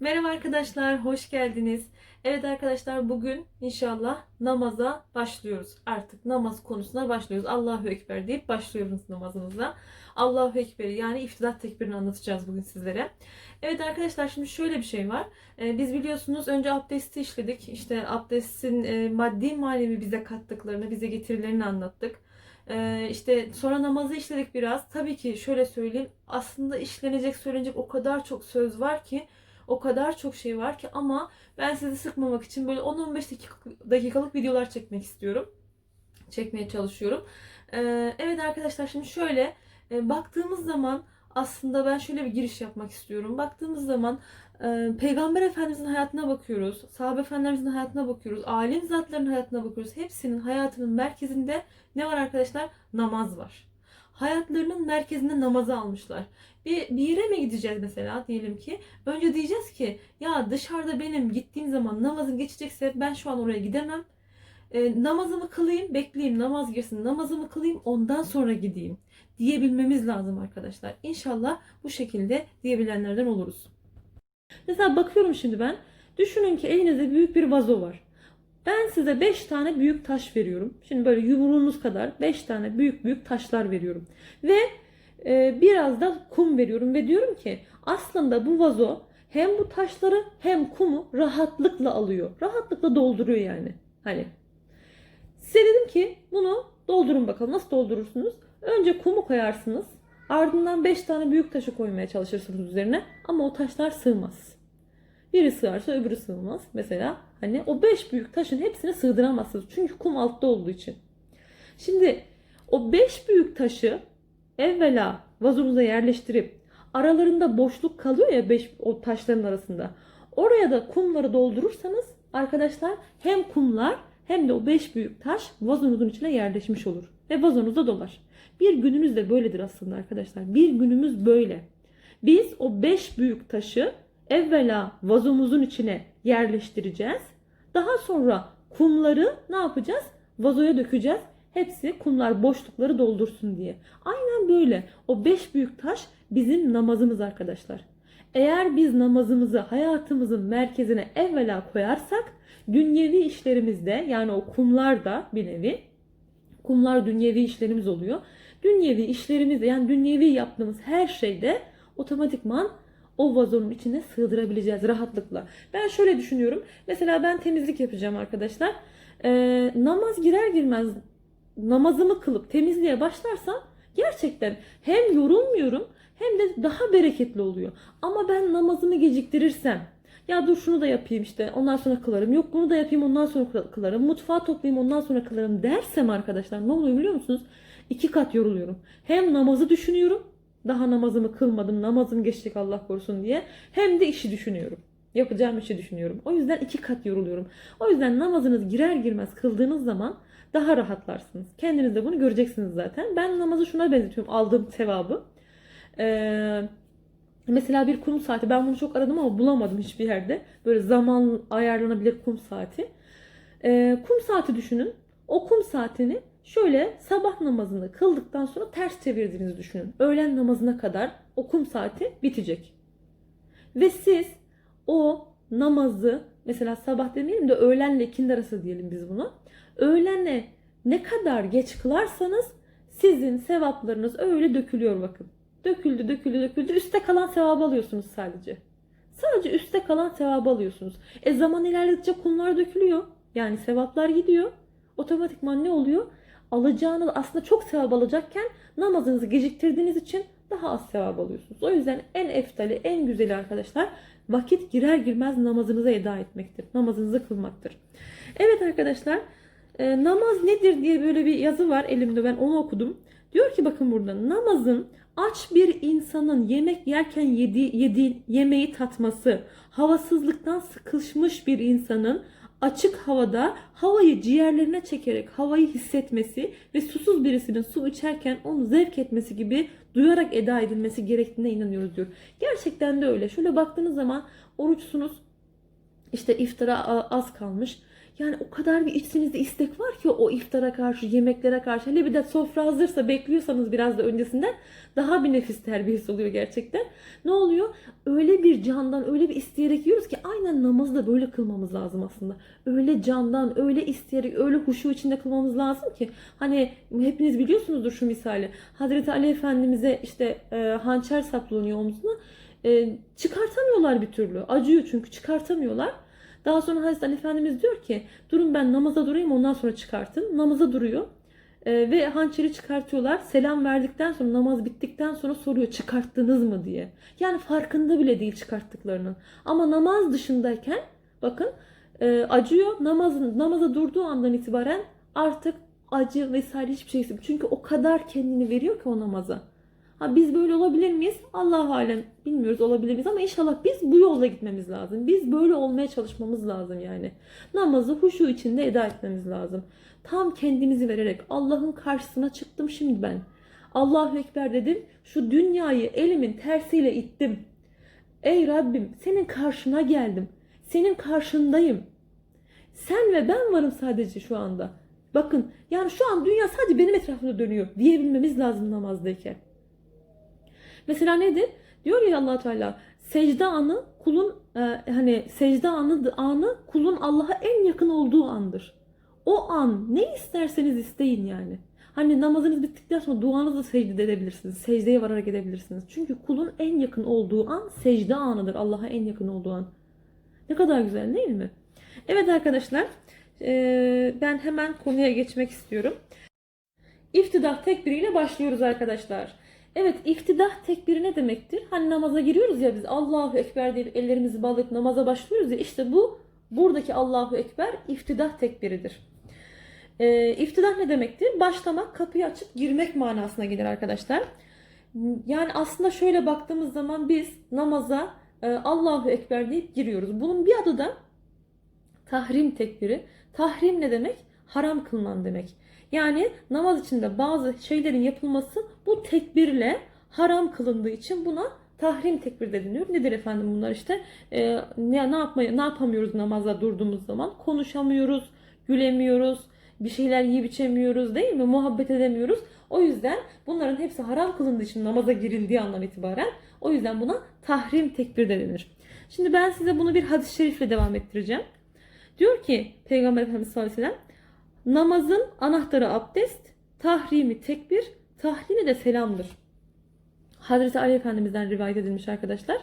Merhaba arkadaşlar, hoş geldiniz. Evet arkadaşlar bugün inşallah namaza başlıyoruz. Artık namaz konusuna başlıyoruz. Allahu Ekber deyip başlıyoruz namazımıza. Allahu Ekber'i yani iftidat tekbirini anlatacağız bugün sizlere. Evet arkadaşlar şimdi şöyle bir şey var. Ee, biz biliyorsunuz önce abdesti işledik. İşte abdestin e, maddi manevi bize kattıklarını, bize getirilerini anlattık. Ee, işte sonra namazı işledik biraz. Tabii ki şöyle söyleyeyim. Aslında işlenecek, söylenecek o kadar çok söz var ki o kadar çok şey var ki ama ben sizi sıkmamak için böyle 10-15 dakika- dakikalık videolar çekmek istiyorum. Çekmeye çalışıyorum. Ee, evet arkadaşlar şimdi şöyle e, baktığımız zaman aslında ben şöyle bir giriş yapmak istiyorum. Baktığımız zaman e, Peygamber Efendimizin hayatına bakıyoruz. Sahabe Efendilerimizin hayatına bakıyoruz. Alim zatların hayatına bakıyoruz. Hepsinin hayatının merkezinde ne var arkadaşlar? Namaz var. Hayatlarının merkezinde namazı almışlar. Bir, bir yere mi gideceğiz mesela diyelim ki. Önce diyeceğiz ki ya dışarıda benim gittiğim zaman namazım geçecekse ben şu an oraya gidemem. E, namazımı kılayım, bekleyeyim, namaz girsin, namazımı kılayım, ondan sonra gideyim diyebilmemiz lazım arkadaşlar. İnşallah bu şekilde diyebilenlerden oluruz. Mesela bakıyorum şimdi ben. Düşünün ki elinizde büyük bir vazo var. Ben size 5 tane büyük taş veriyorum. Şimdi böyle yumruğunuz kadar 5 tane büyük büyük taşlar veriyorum. Ve e, biraz da kum veriyorum ve diyorum ki aslında bu vazo hem bu taşları hem kumu rahatlıkla alıyor. Rahatlıkla dolduruyor yani. Hani size dedim ki bunu doldurun bakalım. Nasıl doldurursunuz? Önce kumu koyarsınız. Ardından 5 tane büyük taşı koymaya çalışırsınız üzerine. Ama o taşlar sığmaz. Biri sığarsa öbürü sığmaz. Mesela hani o 5 büyük taşın hepsini sığdıramazsınız. Çünkü kum altta olduğu için. Şimdi o 5 büyük taşı evvela vazonuza yerleştirip aralarında boşluk kalıyor ya 5 o taşların arasında. Oraya da kumları doldurursanız arkadaşlar hem kumlar hem de o 5 büyük taş vazonuzun içine yerleşmiş olur ve vazonuzda dolar. Bir gününüz de böyledir aslında arkadaşlar. Bir günümüz böyle. Biz o 5 büyük taşı evvela vazomuzun içine yerleştireceğiz. Daha sonra kumları ne yapacağız? Vazoya dökeceğiz. Hepsi kumlar boşlukları doldursun diye. Aynen böyle. O beş büyük taş bizim namazımız arkadaşlar. Eğer biz namazımızı hayatımızın merkezine evvela koyarsak dünyevi işlerimizde yani o kumlar da bir nevi kumlar dünyevi işlerimiz oluyor. Dünyevi işlerimizde yani dünyevi yaptığımız her şeyde otomatikman o vazonun içine sığdırabileceğiz rahatlıkla. Ben şöyle düşünüyorum. Mesela ben temizlik yapacağım arkadaşlar. Ee, namaz girer girmez namazımı kılıp temizliğe başlarsam gerçekten hem yorulmuyorum hem de daha bereketli oluyor. Ama ben namazımı geciktirirsem ya dur şunu da yapayım işte ondan sonra kılarım. Yok bunu da yapayım ondan sonra kılarım. Mutfağı toplayayım ondan sonra kılarım dersem arkadaşlar ne oluyor biliyor musunuz? İki kat yoruluyorum. Hem namazı düşünüyorum. Daha namazımı kılmadım. Namazım geçecek Allah korusun diye. Hem de işi düşünüyorum. Yapacağım işi düşünüyorum. O yüzden iki kat yoruluyorum. O yüzden namazınız girer girmez kıldığınız zaman daha rahatlarsınız. Kendiniz de bunu göreceksiniz zaten. Ben namazı şuna benzetiyorum. Aldığım sevabı. Ee, mesela bir kum saati. Ben bunu çok aradım ama bulamadım hiçbir yerde. Böyle zaman ayarlanabilir kum saati. Ee, kum saati düşünün. O kum saatini şöyle sabah namazını kıldıktan sonra ters çevirdiğinizi düşünün. Öğlen namazına kadar o kum saati bitecek. Ve siz o namazı mesela sabah demeyelim de öğlenle ikindi arası diyelim biz bunu. Öğlenle ne kadar geç kılarsanız sizin sevaplarınız öyle dökülüyor bakın. Döküldü döküldü döküldü üste kalan sevabı alıyorsunuz sadece. Sadece üste kalan sevabı alıyorsunuz. E zaman ilerledikçe kumlar dökülüyor. Yani sevaplar gidiyor. Otomatikman ne oluyor? Alacağınız aslında çok sevap alacakken namazınızı geciktirdiğiniz için daha az sevap alıyorsunuz. O yüzden en eftali, en güzeli arkadaşlar vakit girer girmez namazınıza eda etmektir. Namazınızı kılmaktır. Evet arkadaşlar e, namaz nedir diye böyle bir yazı var elimde ben onu okudum. Diyor ki bakın burada namazın aç bir insanın yemek yerken yediği, yediği yemeği tatması, havasızlıktan sıkışmış bir insanın açık havada havayı ciğerlerine çekerek havayı hissetmesi ve susuz birisinin su içerken onu zevk etmesi gibi duyarak eda edilmesi gerektiğine inanıyoruz diyor. Gerçekten de öyle. Şöyle baktığınız zaman oruçsunuz işte iftara az kalmış. Yani o kadar bir içinizde istek var ki o iftara karşı, yemeklere karşı. Hele bir de sofra hazırsa bekliyorsanız biraz da öncesinden daha bir nefis terbiyesi oluyor gerçekten. Ne oluyor? Öyle bir candan, öyle bir isteyerek yiyoruz ki aynen namazı da böyle kılmamız lazım aslında. Öyle candan, öyle isteyerek, öyle huşu içinde kılmamız lazım ki. Hani hepiniz biliyorsunuzdur şu misali. Hazreti Ali Efendimiz'e işte e, hançer saplanıyor omzuna. E, çıkartamıyorlar bir türlü. Acıyor çünkü çıkartamıyorlar. Daha sonra Hazreti Efendimiz diyor ki durun ben namaza durayım ondan sonra çıkartın. Namaza duruyor. Ee, ve hançeri çıkartıyorlar. Selam verdikten sonra namaz bittikten sonra soruyor çıkarttınız mı diye. Yani farkında bile değil çıkarttıklarının. Ama namaz dışındayken bakın e, acıyor. Namazın namaza durduğu andan itibaren artık acı vesaire hiçbir şey istemiyor. Çünkü o kadar kendini veriyor ki o namaza. Ha biz böyle olabilir miyiz? Allah alem bilmiyoruz olabilir miyiz ama inşallah biz bu yolda gitmemiz lazım. Biz böyle olmaya çalışmamız lazım yani. Namazı huşu içinde eda etmemiz lazım. Tam kendimizi vererek Allah'ın karşısına çıktım şimdi ben. Allahu Ekber dedim. Şu dünyayı elimin tersiyle ittim. Ey Rabbim senin karşına geldim. Senin karşındayım. Sen ve ben varım sadece şu anda. Bakın yani şu an dünya sadece benim etrafımda dönüyor diyebilmemiz lazım namazdayken. Mesela nedir? Diyor ya allah Teala secde anı kulun e, hani secde anı anı kulun Allah'a en yakın olduğu andır. O an ne isterseniz isteyin yani. Hani namazınız bittikten sonra duanızı secde edebilirsiniz. Secdeye vararak edebilirsiniz. Çünkü kulun en yakın olduğu an secde anıdır. Allah'a en yakın olduğu an. Ne kadar güzel değil mi? Evet arkadaşlar e, ben hemen konuya geçmek istiyorum. İftidah tekbiriyle başlıyoruz arkadaşlar. Evet iftidah tekbiri ne demektir? Hani namaza giriyoruz ya biz Allahu Ekber deyip ellerimizi bağlayıp namaza başlıyoruz ya işte bu buradaki Allahu Ekber iftidah tekbiridir. Ee, iftidah ne demektir? Başlamak, kapıyı açıp girmek manasına gelir arkadaşlar. Yani aslında şöyle baktığımız zaman biz namaza e, Allahu Ekber deyip giriyoruz. Bunun bir adı da tahrim tekbiri. Tahrim ne demek? Haram kılınan demek. Yani namaz içinde bazı şeylerin yapılması bu tekbirle haram kılındığı için buna tahrim tekbir de deniyor. Nedir efendim bunlar işte? Ee, ne, ne, yapmaya, ne yapamıyoruz namazda durduğumuz zaman? Konuşamıyoruz, gülemiyoruz, bir şeyler yiyip içemiyoruz değil mi? Muhabbet edemiyoruz. O yüzden bunların hepsi haram kılındığı için namaza girildiği andan itibaren o yüzden buna tahrim tekbir de denir. Şimdi ben size bunu bir hadis-i şerifle devam ettireceğim. Diyor ki Peygamber Efendimiz sallallahu aleyhi ve sellem namazın anahtarı abdest, tahrimi tekbir, tahlili de selamdır. Hazreti Ali Efendimiz'den rivayet edilmiş arkadaşlar.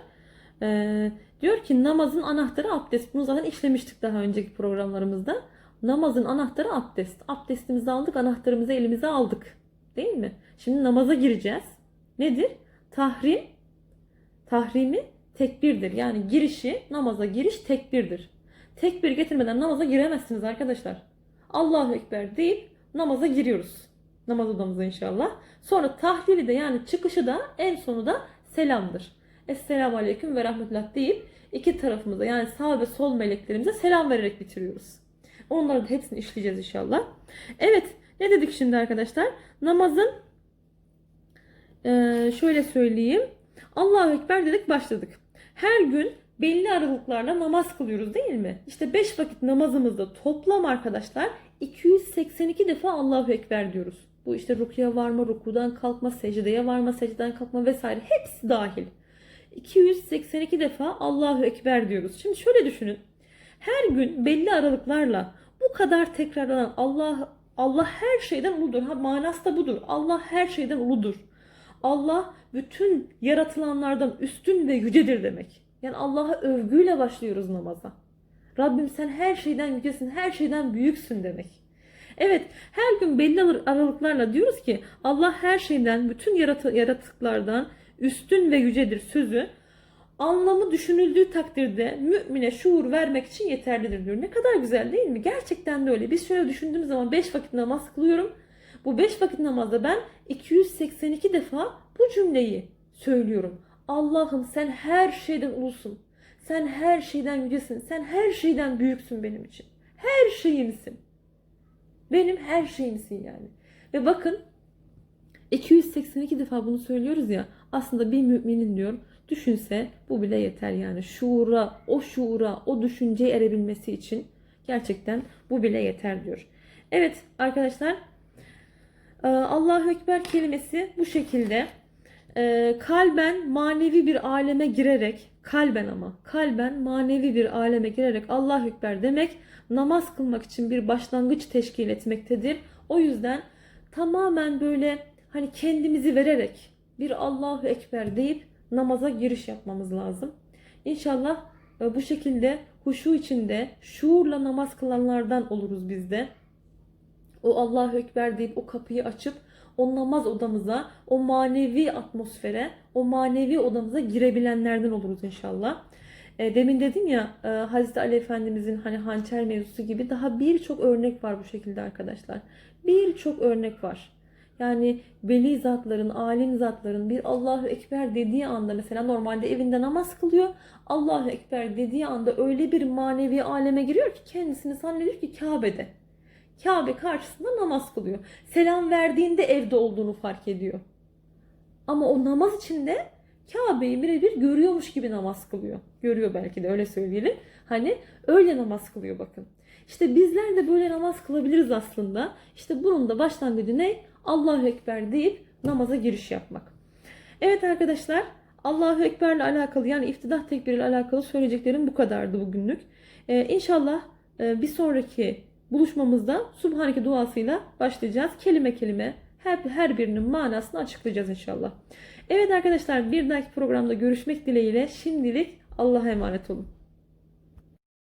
Ee, diyor ki namazın anahtarı abdest. Bunu zaten işlemiştik daha önceki programlarımızda. Namazın anahtarı abdest. Abdestimizi aldık, anahtarımızı elimize aldık. Değil mi? Şimdi namaza gireceğiz. Nedir? Tahrim, tahrimi tekbirdir. Yani girişi, namaza giriş tekbirdir. Tekbir getirmeden namaza giremezsiniz arkadaşlar. Allahu Ekber deyip namaza giriyoruz. Namaz odamıza inşallah. Sonra tahlili de yani çıkışı da en sonu da selamdır. Esselamu Aleyküm ve Rahmetullah deyip iki tarafımıza yani sağ ve sol meleklerimize selam vererek bitiriyoruz. Onları da hepsini işleyeceğiz inşallah. Evet ne dedik şimdi arkadaşlar? Namazın şöyle söyleyeyim. Allahu Ekber dedik başladık. Her gün belli aralıklarla namaz kılıyoruz değil mi? İşte 5 vakit namazımızda toplam arkadaşlar 282 defa Allahu Ekber diyoruz. Bu işte rukuya varma, rukudan kalkma, secdeye varma, secdeden kalkma vesaire hepsi dahil. 282 defa Allahu Ekber diyoruz. Şimdi şöyle düşünün. Her gün belli aralıklarla bu kadar tekrarlanan Allah Allah her şeyden uludur. Ha manası da budur. Allah her şeyden uludur. Allah bütün yaratılanlardan üstün ve yücedir demek. Yani Allah'a övgüyle başlıyoruz namaza. Rabbim sen her şeyden yücesin, her şeyden büyüksün demek. Evet, her gün belli aralıklarla diyoruz ki Allah her şeyden, bütün yaratı, yaratıklardan üstün ve yücedir sözü anlamı düşünüldüğü takdirde mümine şuur vermek için yeterlidir diyor. Ne kadar güzel değil mi? Gerçekten de öyle. Biz şöyle düşündüğümüz zaman 5 vakit namaz kılıyorum. Bu 5 vakit namazda ben 282 defa bu cümleyi söylüyorum. Allah'ım sen her şeyden ulusun. Sen her şeyden yücesin. Sen her şeyden büyüksün benim için. Her şeyimsin. Benim her şeyimsin yani. Ve bakın 282 defa bunu söylüyoruz ya. Aslında bir müminin diyor düşünse bu bile yeter yani. Şuura, o şuura, o düşünceye erebilmesi için Gerçekten bu bile yeter diyor. Evet arkadaşlar e, Allahu Ekber kelimesi bu şekilde e, kalben manevi bir aleme girerek kalben ama kalben manevi bir aleme girerek Allahu Ekber demek namaz kılmak için bir başlangıç teşkil etmektedir. O yüzden tamamen böyle hani kendimizi vererek bir Allahu Ekber deyip namaza giriş yapmamız lazım. İnşallah e, bu şekilde huşu içinde şuurla namaz kılanlardan oluruz biz de. O Allahu Ekber deyip o kapıyı açıp o namaz odamıza, o manevi atmosfere, o manevi odamıza girebilenlerden oluruz inşallah. E, demin dedim ya e, Hazreti Ali Efendimizin hani hançer mevzusu gibi daha birçok örnek var bu şekilde arkadaşlar. Birçok örnek var. Yani veli zatların, alim zatların bir Allahu Ekber dediği anda mesela normalde evinde namaz kılıyor. Allahu Ekber dediği anda öyle bir manevi aleme giriyor ki kendisini zannediyor ki Kabe'de. Kabe karşısında namaz kılıyor. Selam verdiğinde evde olduğunu fark ediyor. Ama o namaz içinde Kabe'yi birebir görüyormuş gibi namaz kılıyor. Görüyor belki de öyle söyleyelim. Hani öyle namaz kılıyor bakın. İşte bizler de böyle namaz kılabiliriz aslında. İşte bunun da başlangıcı ne? Allahu Ekber deyip namaza giriş yapmak. Evet arkadaşlar Allahu Ekber'le alakalı yani iftidah tekbiriyle alakalı söyleyeceklerim bu kadardı bugünlük. Ee, inşallah e, bir sonraki buluşmamızda Subhaneke duasıyla başlayacağız. Kelime kelime her, her birinin manasını açıklayacağız inşallah. Evet arkadaşlar bir dahaki programda görüşmek dileğiyle şimdilik Allah'a emanet olun.